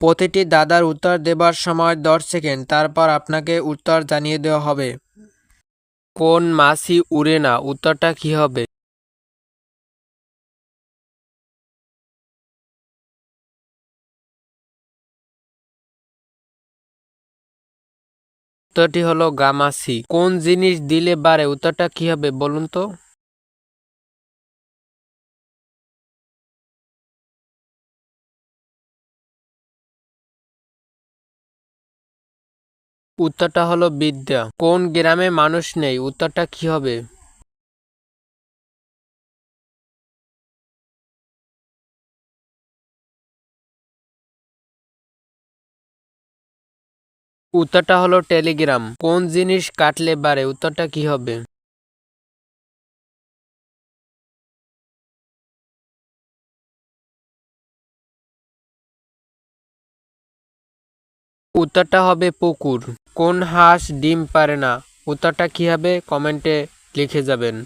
প্রতিটি দাদার উত্তর দেবার সময় দশ সেকেন্ড, তারপর আপনাকে উত্তর জানিয়ে দেওয়া হবে। কোন মাছি উড়ে না, উত্তরটা কি হবে? উত্তরটি হলো গামাছি কোন জিনিস দিলে বাড়ে, উত্তরটা কি হবে বলুন তো? উত্তরটা হলো বিদ্যা। কোন গ্রামে মানুষ নেই? উত্তরটা কি হবে? উত্তরটা হলো টেলিগ্রাম। কোন জিনিস কাটলে বাড়ে? উত্তরটা কি হবে? উত্তরটা হবে পুকুর। কোন হাঁস ডিম পারে না? উত্তরটা কীভাবে কমেন্টে লিখে যাবেন?